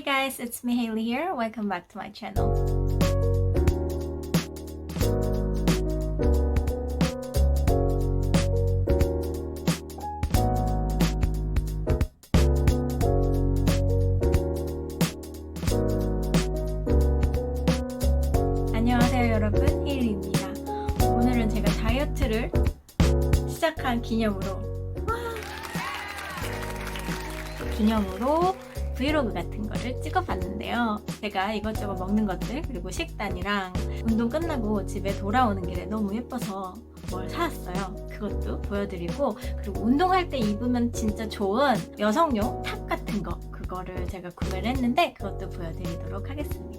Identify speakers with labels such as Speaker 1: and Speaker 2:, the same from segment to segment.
Speaker 1: Hi guys, it's me Haley here. Welcome back to my channel. 안녕하세요 여러분, 헤일리입니다. 오늘은 제가 다이어트를 시작한 기념으로 기념으로 브이로그 같은 거를 찍어봤는데요. 제가 이것저것 먹는 것들 그리고 식단이랑 운동 끝나고 집에 돌아오는 길에 너무 예뻐서 뭘 사왔어요. 그것도 보여드리고 그리고 운동할 때 입으면 진짜 좋은 여성용 탑 같은 거 그거를 제가 구매를 했는데 그것도 보여드리도록 하겠습니다.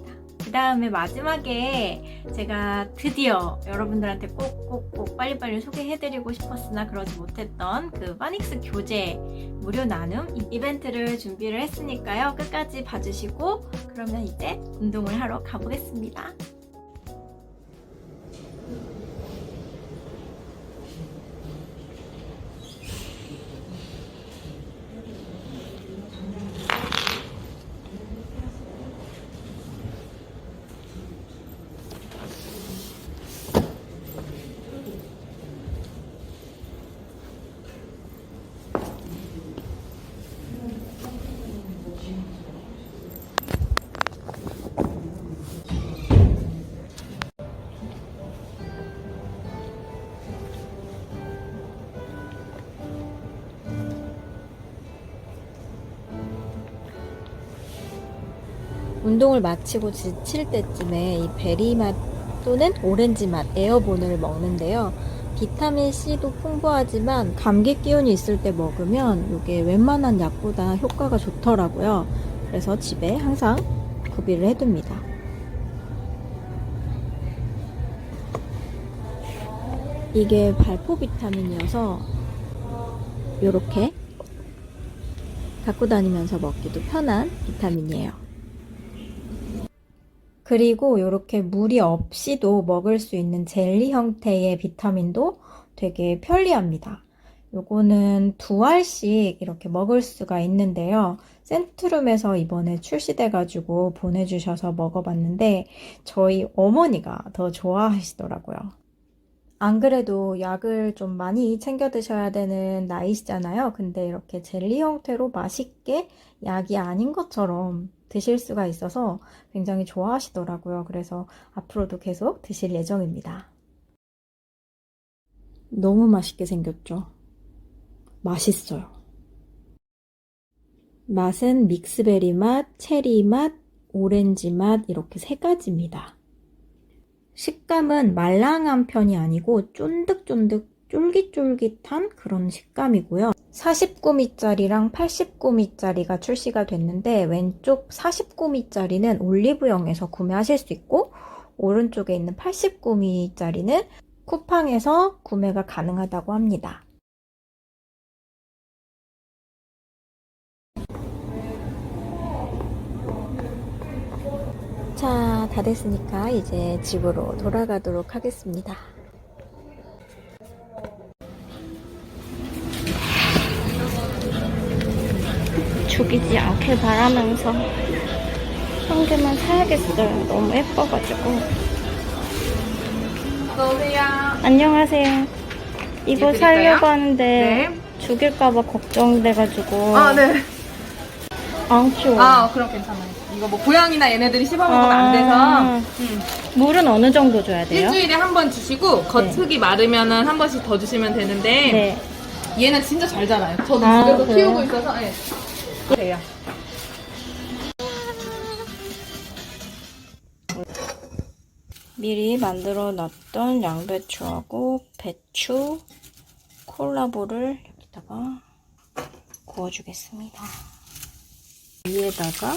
Speaker 1: 그 다음에 마지막에 제가 드디어 여러분들한테 꼭꼭꼭 빨리빨리 소개해드리고 싶었으나 그러지 못했던 그 파닉스 교재 무료 나눔 이- 이벤트를 준비를 했으니까요. 끝까지 봐주시고 그러면 이제 운동을 하러 가보겠습니다. 운동을 마치고 지칠 때쯤에 이 베리 맛 또는 오렌지 맛 에어본을 먹는데요. 비타민 C도 풍부하지만 감기 기운이 있을 때 먹으면 이게 웬만한 약보다 효과가 좋더라고요. 그래서 집에 항상 구비를 해둡니다. 이게 발포 비타민이어서 이렇게 갖고 다니면서 먹기도 편한 비타민이에요. 그리고 이렇게 물이 없이도 먹을 수 있는 젤리 형태의 비타민도 되게 편리합니다. 요거는 두 알씩 이렇게 먹을 수가 있는데요. 센트룸에서 이번에 출시돼가지고 보내주셔서 먹어봤는데 저희 어머니가 더 좋아하시더라고요. 안 그래도 약을 좀 많이 챙겨 드셔야 되는 나이시잖아요. 근데 이렇게 젤리 형태로 맛있게 약이 아닌 것처럼 드실 수가 있어서 굉장히 좋아하시더라고요. 그래서 앞으로도 계속 드실 예정입니다. 너무 맛있게 생겼죠? 맛있어요. 맛은 믹스베리 맛, 체리 맛, 오렌지 맛 이렇게 세 가지입니다. 식감은 말랑한 편이 아니고 쫀득쫀득 쫄깃쫄깃한 그런 식감이고요. 49미짜리랑 89미짜리가 출시가 됐는데 왼쪽 49미짜리는 올리브영에서 구매하실 수 있고 오른쪽에 있는 89미짜리는 쿠팡에서 구매가 가능하다고 합니다. 자, 다 됐으니까 이제 집으로 돌아가도록 하겠습니다. 죽이지 않길 바라면서 한 개만 사야겠어요. 너무 예뻐가지고.
Speaker 2: 어서오세요.
Speaker 1: 안녕하세요. 이거? 사려고 하는데
Speaker 2: 네.
Speaker 1: 죽일까봐 걱정돼가지고
Speaker 2: 아, 네.
Speaker 1: 안 키워.
Speaker 2: 아, 그럼 괜찮아요. 이거 뭐 고양이나 얘네들이 씹어먹으면
Speaker 1: 아.
Speaker 2: 안 돼서 음.
Speaker 1: 물은 어느 정도 줘야 돼요?
Speaker 2: 일주일에 한 번 주시고 겉흙이 마르면은 한 번씩 더 주시면 되는데
Speaker 1: 네.
Speaker 2: 얘는 진짜 잘 자라요. 저도
Speaker 1: 아,
Speaker 2: 집에서
Speaker 1: 그래요?
Speaker 2: 키우고 있어서 예. 그래요.
Speaker 1: 미리 만들어 놨던 양배추하고 배추 콜라보를 여기다가 구워주겠습니다. 위에다가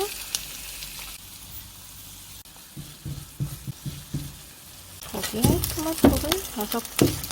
Speaker 1: 거기에 토마토를 다섯 개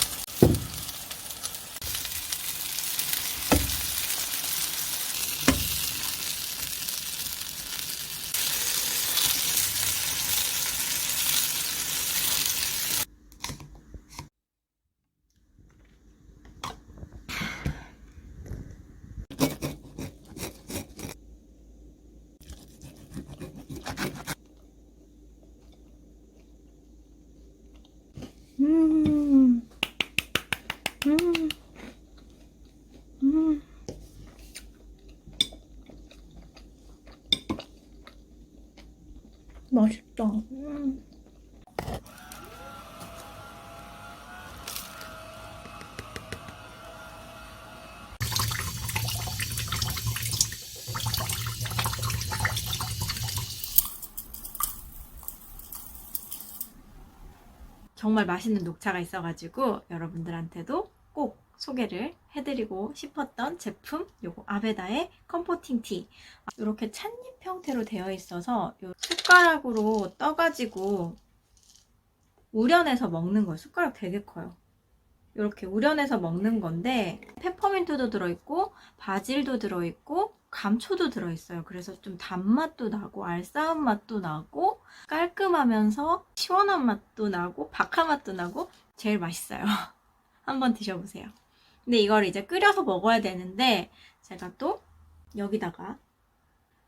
Speaker 1: 맛있다. 음. 정말 맛있는 녹차가 있어가지고 여러분들한테도 꼭 소개를 해드리고 싶었던 제품 요거 아베다의 컴포팅 티. 이렇게 찻잎 형태로 되어 있어서 요 숟가락으로 떠가지고 우려내서 먹는 거예요. 숟가락 되게 커요. 이렇게 우려내서 먹는 건데 페퍼민트도 들어있고 바질도 들어있고 감초도 들어있어요. 그래서 좀 단맛도 나고 알싸한 맛도 나고 깔끔하면서 시원한 맛도 나고 박하 맛도 나고 제일 맛있어요. 한번 드셔보세요 근데 이걸 이제 끓여서 먹어야 되는데 제가 또 여기다가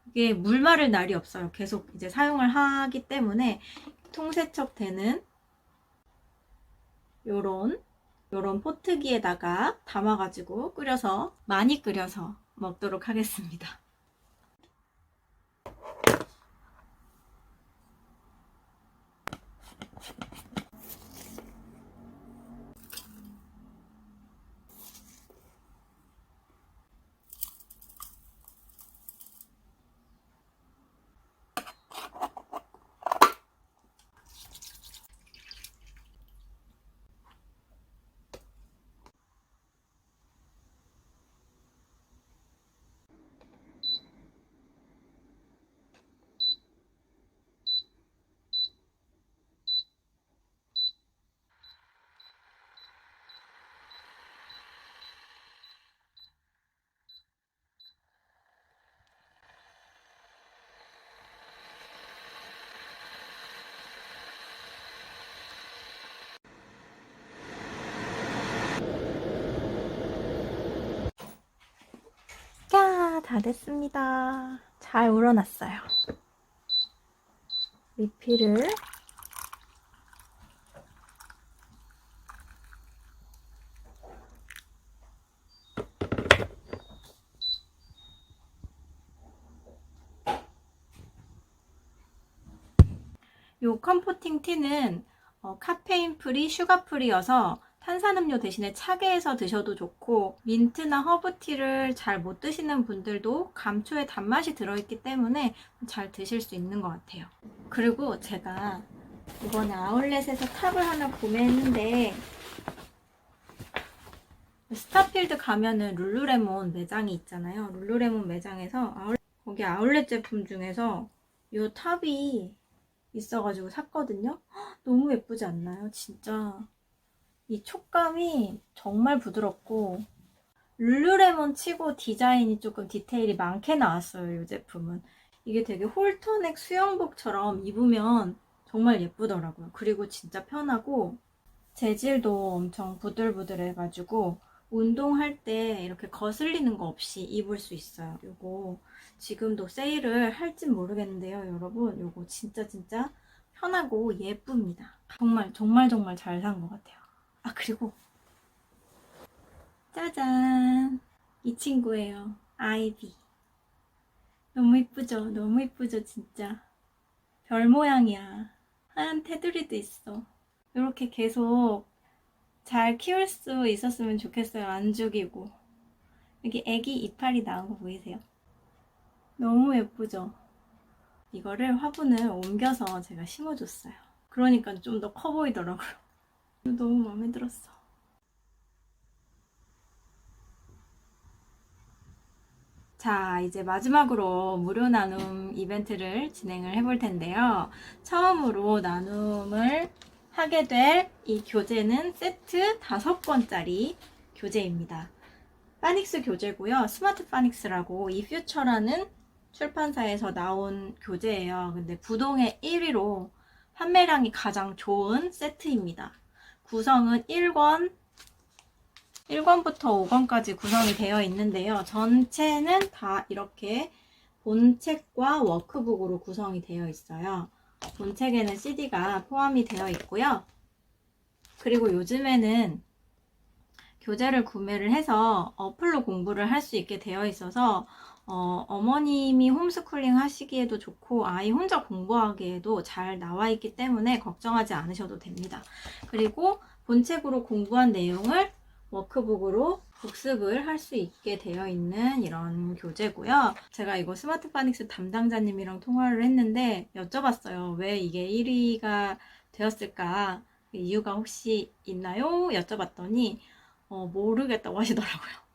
Speaker 1: 이게 물 마를 날이 없어요. 계속 이제 사용을 하기 때문에 통세척 되는 요런 요런 포트기에다가 담아가지고 끓여서 많이 끓여서 먹도록 하겠습니다. 야, 다 됐습니다. 잘 우러났어요. 리필을 요 컴포팅 티는 어, 카페인 프리, 슈가 프리여서 탄산음료 대신에 차게 해서 드셔도 좋고 민트나 허브티를 잘 못 드시는 분들도 감초에 단맛이 들어있기 때문에 잘 드실 수 있는 것 같아요. 그리고 제가 이번에 아울렛에서 탑을 하나 구매했는데 스타필드 가면은 룰루레몬 매장이 있잖아요. 룰루레몬 매장에서 아울, 거기 아울렛 제품 중에서 이 탑이 있어가지고 샀거든요. 헉, 너무 예쁘지 않나요? 진짜 이 촉감이 정말 부드럽고 룰루레몬 치고 디자인이 조금 디테일이 많게 나왔어요. 이 제품은 이게 되게 홀터넥 수영복처럼 입으면 정말 예쁘더라고요. 그리고 진짜 편하고 재질도 엄청 부들부들해가지고 운동할 때 이렇게 거슬리는 거 없이 입을 수 있어요. 요거 지금도 세일을 할진 모르겠는데요, 여러분. 요거 진짜 진짜 편하고 예쁩니다. 정말 정말 정말 잘 산 것 같아요. 아 그리고 짜잔 이 친구예요. 아이비. 너무 이쁘죠? 너무 이쁘죠, 진짜. 별 모양이야. 하얀 테두리도 있어. 이렇게 계속 잘 키울 수 있었으면 좋겠어요. 안 죽이고. 여기 애기 이파리 나온 거 보이세요? 너무 예쁘죠? 이거를 화분을 옮겨서 제가 심어줬어요. 그러니까 좀 더 커 보이더라고요. 너무 마음에 들었어. 자, 이제 마지막으로 무료 나눔 이벤트를 진행을 해볼 텐데요. 처음으로 나눔을 하게 될 이 교재는 세트 5권짜리 교재입니다. 파닉스 교재고요. 스마트 파닉스라고 이 퓨처라는 출판사에서 나온 교재예요. 근데 부동의 1위로 판매량이 가장 좋은 세트입니다. 구성은 1권, 1권부터 5권까지 구성이 되어 있는데요. 전체는 다 이렇게 본책과 워크북으로 구성이 되어 있어요. 본책에는 CD가 포함이 되어 있고요. 그리고 요즘에는 교재를 구매를 해서 어플로 공부를 할 수 있게 되어 있어서 어, 어머님이 홈스쿨링 하시기에도 좋고 아이 혼자 공부하기에도 잘 나와 있기 때문에 걱정하지 않으셔도 됩니다. 그리고 본책으로 공부한 내용을 워크북으로 복습을 할 수 있게 되어 있는 이런 교재고요. 제가 이거 스마트 파닉스 담당자님이랑 통화를 했는데 여쭤봤어요. 왜 이게 1위가 되었을까? 이유가 혹시 있나요? 여쭤봤더니 어, 모르겠다고 하시더라고요.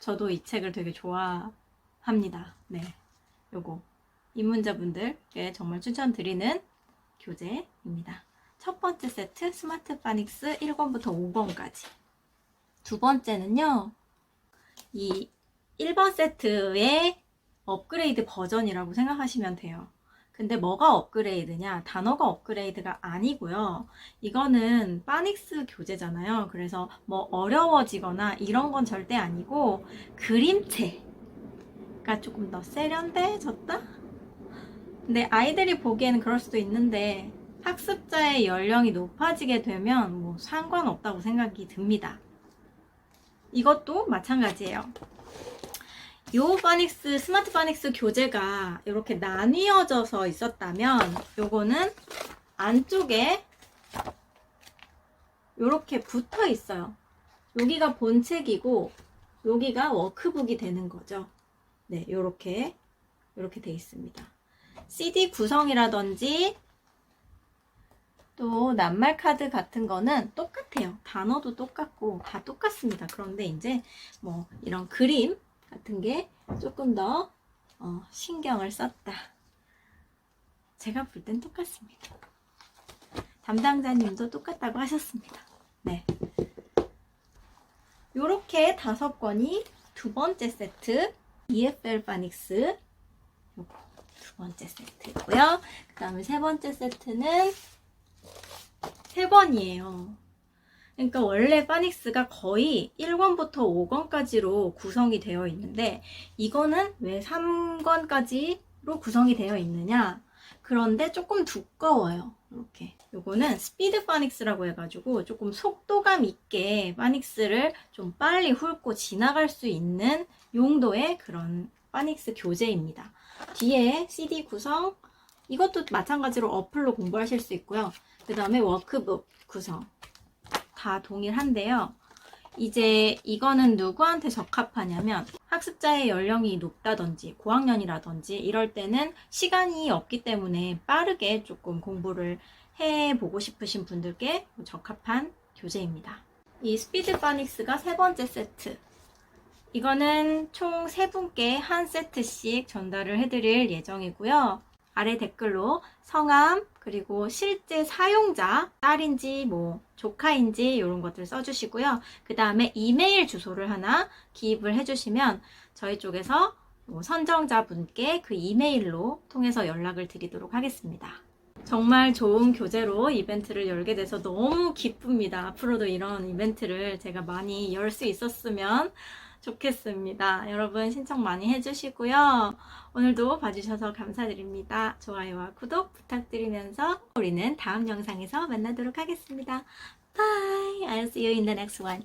Speaker 1: 저도 이 책을 되게 좋아합니다. 네. 요거 입문자분들께 정말 추천드리는 교재입니다. 첫 번째 세트 스마트 파닉스 1권부터 5권까지. 두 번째는요. 이 1번 세트의 업그레이드 버전이라고 생각하시면 돼요. 근데 뭐가 업그레이드냐? 단어가 업그레이드가 아니고요. 이거는 파닉스 교재잖아요. 그래서 뭐 어려워지거나 이런 건 절대 아니고 그림체가 조금 더 세련돼졌다? 근데 아이들이 보기에는 그럴 수도 있는데 학습자의 연령이 높아지게 되면 뭐 상관없다고 생각이 듭니다. 이것도 마찬가지예요. 요 파닉스 스마트 파닉스 교재가 이렇게 나뉘어져서 있었다면 요거는 안쪽에 이렇게 붙어 있어요. 여기가 본책이고 여기가 워크북이 되는 거죠. 네, 요렇게 요렇게 돼 있습니다. CD 구성이라든지 또 낱말 카드 같은 거는 똑같아요. 단어도 똑같고 다 똑같습니다. 그런데 이제 뭐 이런 그림 같은 게 조금 더 어, 신경을 썼다. 제가 볼 땐 똑같습니다. 담당자님도 똑같다고 하셨습니다. 네. 요렇게 다섯 권이 두 번째 세트 EFL 파닉스 두 번째 세트고요. 그 다음에 세 번째 세트는 세 권이에요. 그러니까 원래 파닉스가 거의 1권부터 5권까지로 구성이 되어 있는데 이거는 왜 3권까지로 구성이 되어 있느냐? 그런데 조금 두꺼워요. 이렇게. 요거는 스피드 파닉스라고 해가지고 조금 속도감 있게 파닉스를 좀 빨리 훑고 지나갈 수 있는 용도의 그런 파닉스 교재입니다. 뒤에 CD 구성, 이것도 마찬가지로 어플로 공부하실 수 있고요. 그 다음에 워크북 구성. 다 동일한데요. 이제 이거는 누구한테 적합하냐면 학습자의 연령이 높다든지 고학년이라든지 이럴 때는 시간이 없기 때문에 빠르게 조금 공부를 해보고 싶으신 분들께 적합한 교재입니다. 이 스피드 파닉스가 세 번째 세트. 이거는 총 세 분께 한 세트씩 전달을 해드릴 예정이고요. 아래 댓글로 성함 그리고 실제 사용자 딸인지 뭐 조카인지 이런 것들 써주시고요. 그 다음에 이메일 주소를 하나 기입을 해주시면 저희 쪽에서 뭐 선정자분께 그 이메일로 통해서 연락을 드리도록 하겠습니다. 정말 좋은 교재로 이벤트를 열게 돼서 너무 기쁩니다. 앞으로도 이런 이벤트를 제가 많이 열 수 있었으면 좋겠습니다. 여러분 신청 많이 해주시고요. 오늘도 봐주셔서 감사드립니다. 좋아요와 구독 부탁드리면서 우리는 다음 영상에서 만나도록 하겠습니다. Bye! I'll see you in the next one.